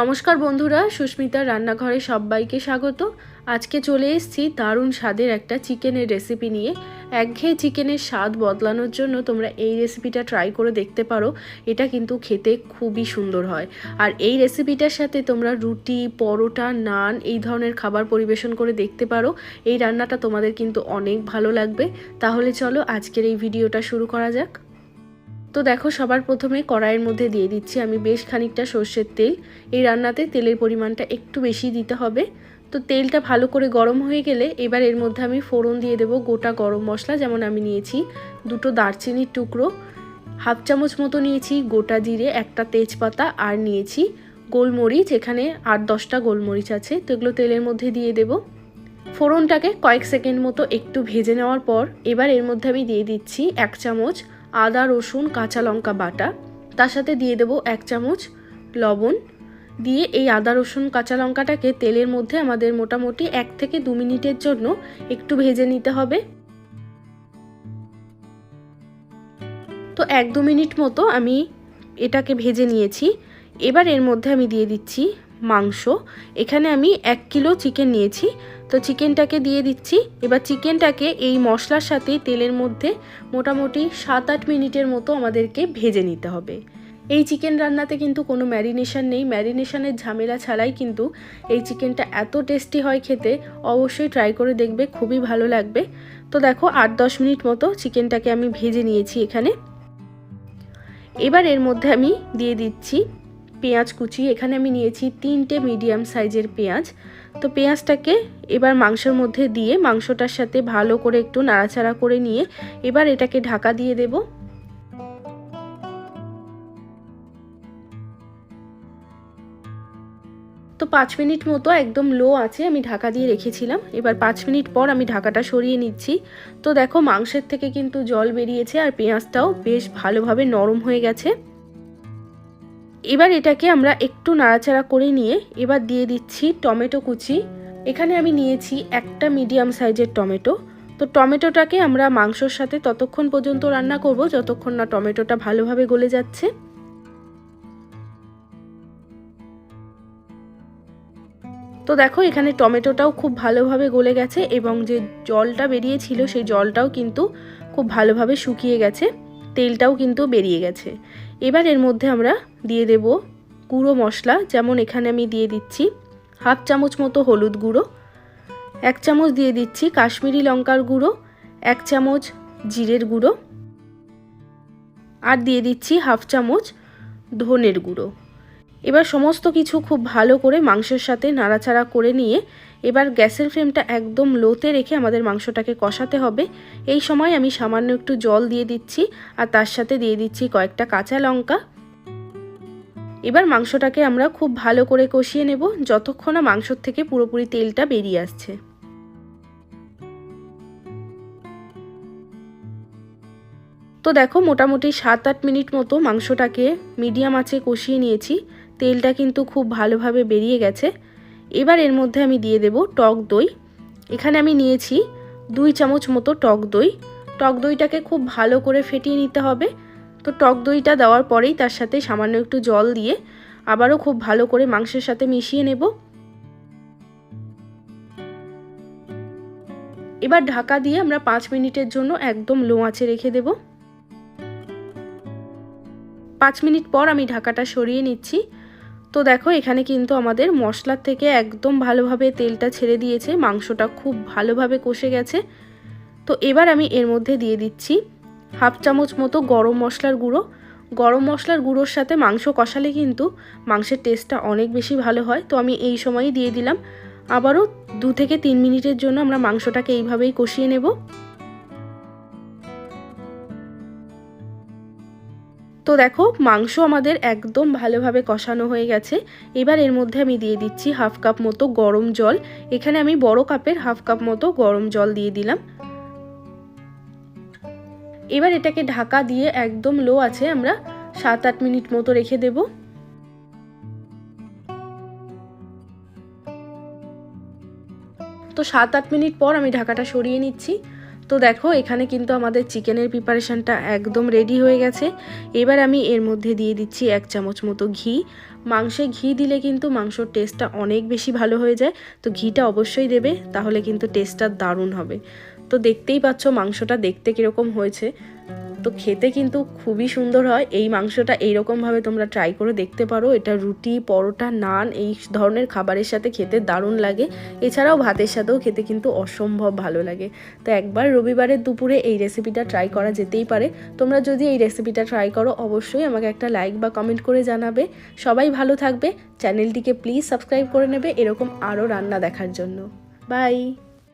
নমস্কার বন্ধুরা, সুস্মিতার রান্নাঘরে সবাইকে স্বাগত। আজকে চলে এসেছি দারুণ স্বাদের একটা চিকেনের রেসিপি নিয়ে। একঘেয়ে চিকেনের স্বাদ বদলানোর জন্য তোমরা এই রেসিপিটা ট্রাই করে দেখতে পারো। এটা কিন্তু খেতে খুবই সুন্দর হয়। আর এই রেসিপিটার সাথে তোমরা রুটি, পরোটা, নান এই ধরনের খাবার পরিবেশন করে দেখতে পারো। এই রান্নাটা তোমাদের কিন্তু অনেক ভালো লাগবে। তাহলে চলো আজকের এই ভিডিওটা শুরু করা যাক। তো দেখো সবার প্রথমে কড়াইয়ের মধ্যে দিয়ে দিচ্ছি আমি বেশ খানিকটা সর্ষের তেল। এই রান্নাতে তেলের পরিমাণটা একটু বেশি দিতে হবে। তো তেলটা ভালো করে গরম হয়ে গেলে এবার এর মধ্যে আমি ফোড়ন দিয়ে দেবো গোটা গরম মশলা, যেমন আমি নিয়েছি দুটো দারচিনির টুকরো, হাফ চামচ মতো নিয়েছি গোটা জিরে, একটা তেজপাতা আর নিয়েছি গোলমরিচ, এখানে আট দশটা গোলমরিচ আছে, তো এগুলো তেলের মধ্যে দিয়ে দেবো। ফোড়নটাকে কয়েক সেকেন্ড মতো একটু ভেজে নেওয়ার পর এবার এর মধ্যে আমি দিয়ে দিচ্ছি এক চামচ আদা, রসুন, কাঁচা লঙ্কা বাটা। তার সাথে দিয়ে দেবো এক চামচ লবণ। দিয়ে এই আদা, রসুন, কাঁচা লঙ্কাটাকে তেলের মধ্যে আমাদের মোটামুটি এক থেকে দু মিনিটের জন্য একটু ভেজে নিতে হবে। তো এক দু মিনিট মতো আমি এটাকে ভেজে নিয়েছি। এবার এর মধ্যে আমি দিয়ে দিচ্ছি মাংস। এখানে আমি এক কিলো চিকেন নিয়েছি। তো চিকেনটাকে দিয়ে দিচ্ছি। এবার চিকেনটাকে এই মশলার সাথে তেলের মধ্যে মোটামুটি সাত আট মিনিটের মতো আমাদেরকে ভেজে নিতে হবে। এই চিকেন রান্নাতে কিন্তু কোনো ম্যারিনেশন নেই। ম্যারিনেশনের ঝামেলা ছাড়াই কিন্তু এই চিকেনটা এত টেস্টি হয় খেতে, অবশ্যই ট্রাই করে দেখবে, খুবই ভালো লাগবে। তো দেখো আট দশ মিনিট মতো চিকেনটাকে আমি ভেজে নিয়েছি এখানে। এবার এর মধ্যে আমি দিয়ে দিচ্ছি পেঁয়াজ কুচি, এখানে আমি নিয়েছি তিনটে মিডিয়াম সাইজের পেঁয়াজ। তো পেঁয়াজটাকে এবার মাংসের মধ্যে দিয়ে মাংসটার সাথে ভালো করে একটু নাড়াচাড়া করে নিয়ে এবার এটাকে ঢাকা দিয়ে দেব। তো পাঁচ মিনিট মতো একদম লো আছে, আমি ঢাকা দিয়ে রেখেছিলাম। এবার পাঁচ মিনিট পর আমি ঢাকাটা সরিয়ে নিচ্ছি। তো দেখো মাংসের থেকে কিন্তু জল বেরিয়েছে আর পেঁয়াজটাও বেশ ভালোভাবে নরম হয়ে গেছে। এবার এটাকে আমরা একটু নাড়াচাড়া করে নিয়ে এবার দিয়ে দিচ্ছি টমেটো কুচি। এখানে আমি নিয়েছি একটা মিডিয়াম সাইজের টমেটো। তো টমেটোটাকে আমরা মাংসর সাথে ততক্ষণ পর্যন্ত রান্না করব, যতক্ষণ না টমেটোটা ভালোভাবে গলে যাচ্ছে। তো দেখো, এখানে টমেটোটাও খুব ভালোভাবে গলে গেছে এবং যে জলটা বেরিয়েছিল, সেই জলটাও কিন্তু খুব ভালোভাবে শুকিয়ে গেছে। তেলটাও কিন্তু বেরিয়ে গেছে। এবার এর মধ্যে আমরা দিয়ে দেব গুঁড়ো মশলা, যেমন এখানে আমি দিয়ে দিচ্ছি হাফ চামচ মতো হলুদ গুঁড়ো, এক চামচ দিয়ে দিচ্ছি কাশ্মীরি লঙ্কার গুঁড়ো, এক চামচ জিরের গুঁড়ো আর দিয়ে দিচ্ছি হাফ চামচ ধনের গুঁড়ো। এবার সমস্ত কিছু খুব ভালো করে মাংসের সাথে নাড়াচাড়া করে নিয়ে এবার গ্যাসের ফ্লেমটা একদম লোতে রেখে আমাদের মাংসটাকে কষাতে হবে। এই সময় আমি সামান্য একটু জল দিয়ে দিচ্ছি আর তার সাথে দিয়ে দিচ্ছি কয়েকটা কাঁচা লঙ্কা। এবার মাংসটাকে আমরা খুব ভালো করে কষিয়ে নেব যতক্ষণ না মাংসর থেকে পুরোপুরি তেলটা বেরিয়ে আসছে। তো দেখো মোটামুটি সাত আট মিনিট মতো মাংসটাকে মিডিয়াম আঁচে কষিয়ে নিয়েছি। তেলটা কিন্তু খুব ভালোভাবে বেরিয়ে গেছে। এবার এর মধ্যে আমি দিয়ে দেব টক দই। এখানে আমি নিয়েছি দুই চামচ মতো টক দই। টক দইটাকে খুব ভালো করে ফেটিয়ে নিতে হবে। তো টক দইটা দেওয়ার পরেই তার সাথে সামান্য একটু জল দিয়ে আবারও খুব ভালো করে মাংসের সাথে মিশিয়ে নেব। এবার ঢাকা দিয়ে আমরা পাঁচ মিনিটের জন্য একদম লো আঁচে রেখে দেব। পাঁচ মিনিট পর আমি ঢাকাটা সরিয়ে নিচ্ছি। তো দেখো, এখানে কিন্তু আমাদের মশলার থেকে একদম ভালোভাবে তেলটা ছেড়ে দিয়েছে, মাংসটা খুব ভালোভাবে কষে গেছে। তো এবার আমি এর মধ্যে দিয়ে দিচ্ছি হাফ চামচ মতো গরম মশলার গুঁড়ো। গরম মশলার গুঁড়োর সাথে মাংস কষালে কিন্তু মাংসের টেস্টটা অনেক বেশি ভালো হয়। তো আমি এই সময়ই দিয়ে দিলাম। আবারও দু থেকে তিন মিনিটের জন্য আমরা মাংসটাকে এইভাবেই কষিয়ে নেব। তো দেখো, মাংস আমাদের একদম ভালোভাবে কষানো হয়ে গেছে। এবার এর মধ্যে আমি দিয়ে দিচ্ছি হাফ কাপ মতো গরম জল। এখানে আমি বড় কাপের হাফ কাপ মতো গরম জল দিয়ে দিলাম। এবার এটাকে ঢাকা দিয়ে একদম লো আছে আমরা সাত আট মিনিট মতো রেখে দেব। তো সাত আট মিনিট পর আমি ঢাকাটা সরিয়ে নিচ্ছি। তো দেখো, এখানে কিন্তু আমাদের চিকেনের প্রিপারেশানটা একদম রেডি হয়ে গেছে। এবার আমি এর মধ্যে দিয়ে দিচ্ছি এক চামচ মতো ঘি। মাংসে ঘি দিলে কিন্তু মাংসর টেস্টটা অনেক বেশি ভালো হয়ে যায়। তো ঘিটা অবশ্যই দেবে, তাহলে কিন্তু টেস্টটা দারুণ হবে। তো দেখতেই পাচ্ছ মাংসটা দেখতে কীরকম হয়েছে। তো খেতে কিন্তু খুবই সুন্দর হয়। এই মাংসটা এইরকমভাবে তোমরা ট্রাই করে দেখতে পারো। এটা রুটি, পরোটা, নান, এই ধরনের খাবারের সাথে খেতে দারুণ লাগে। এছাড়াও ভাতের সাথেও খেতে কিন্তু অসম্ভব ভালো লাগে। তো একবার রবিবারের দুপুরে এই রেসিপিটা ট্রাই করা যেতেই পারে। তোমরা যদি এই রেসিপিটা ট্রাই করো, অবশ্যই আমাকে একটা লাইক বা কমেন্ট করে জানাবে। সবাই ভালো থাকবে। চ্যানেলটিকে প্লিজ সাবস্ক্রাইব করে নেবে। এরকম আরও রান্না দেখার জন্য। বাই